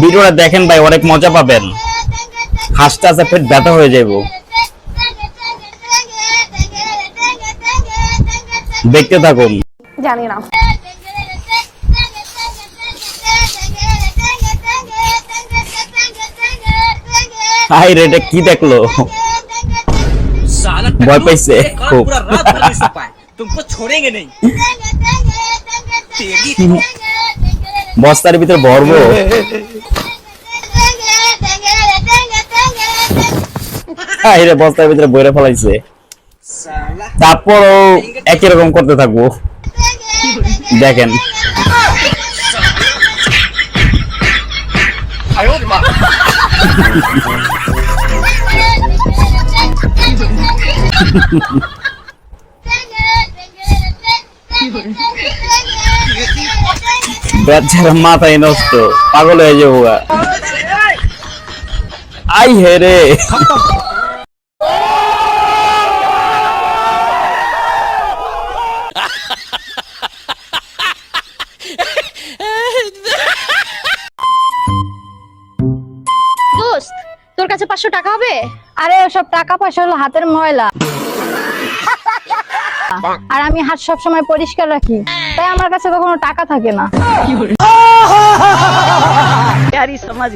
ভিডিওটা দেখেন ভাই অনেক মজা পাবেন হাসতে হাসতে পেট ব্যথা হয়ে যাইব দেখতে থাকুন জানি না হাই রে এটা কি দেখলো साला भय टकलू, पैसे, एक और खूब। पूरा रात भर नहीं सो पाए तुमको छोड़ेंगे नहीं तेरी বস্তার ভিতরে ভরবো। বস্তার ভিতরে বইরে ফেলাইছে। তারপরও একই রকম করতে থাকব। দেখেন। বেচারা মাথায় নষ্ট, পাগল হয়ে যাব আই হে রে। দোস্ত, তোর কাছে পাঁচশো টাকা হবে? আরে সব টাকা পয়সা হলো হাতের ময়লা। আর আমি হাত সবসময় পরিষ্কার রাখি। তাই আমার কাছে কখনো টাকা থাকে না। সমাজ